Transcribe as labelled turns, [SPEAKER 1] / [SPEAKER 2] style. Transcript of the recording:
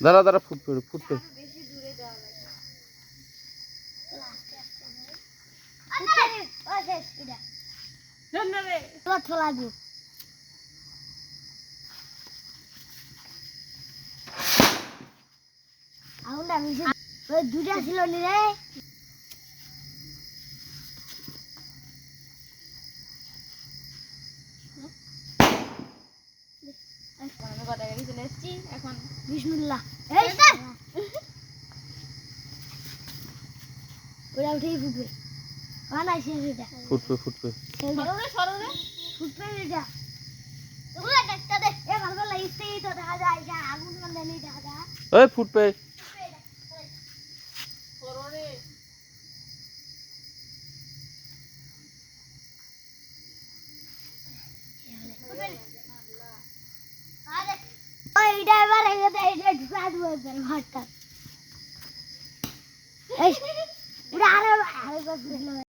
[SPEAKER 1] দাঁড়া দাঁড়া ফুটবে ফুটবে
[SPEAKER 2] ওই দুটা ছিল নি রে।
[SPEAKER 3] চলে এসেছি। এখন
[SPEAKER 2] বিসমিল্লাহ। ওরা উঠেই ফুটবে। এটা
[SPEAKER 1] ফুটবে ফুটবে।
[SPEAKER 3] সরো রে সরো রে।
[SPEAKER 2] ফুটবে এটা ওগুলা দেখতে দে। এ ভালো লাগিছে তো দেখা যায়। আগুন মানে নেই দেখা যায়।
[SPEAKER 1] ওই ফুটবে
[SPEAKER 3] সরো রে
[SPEAKER 2] ওই এটা এবার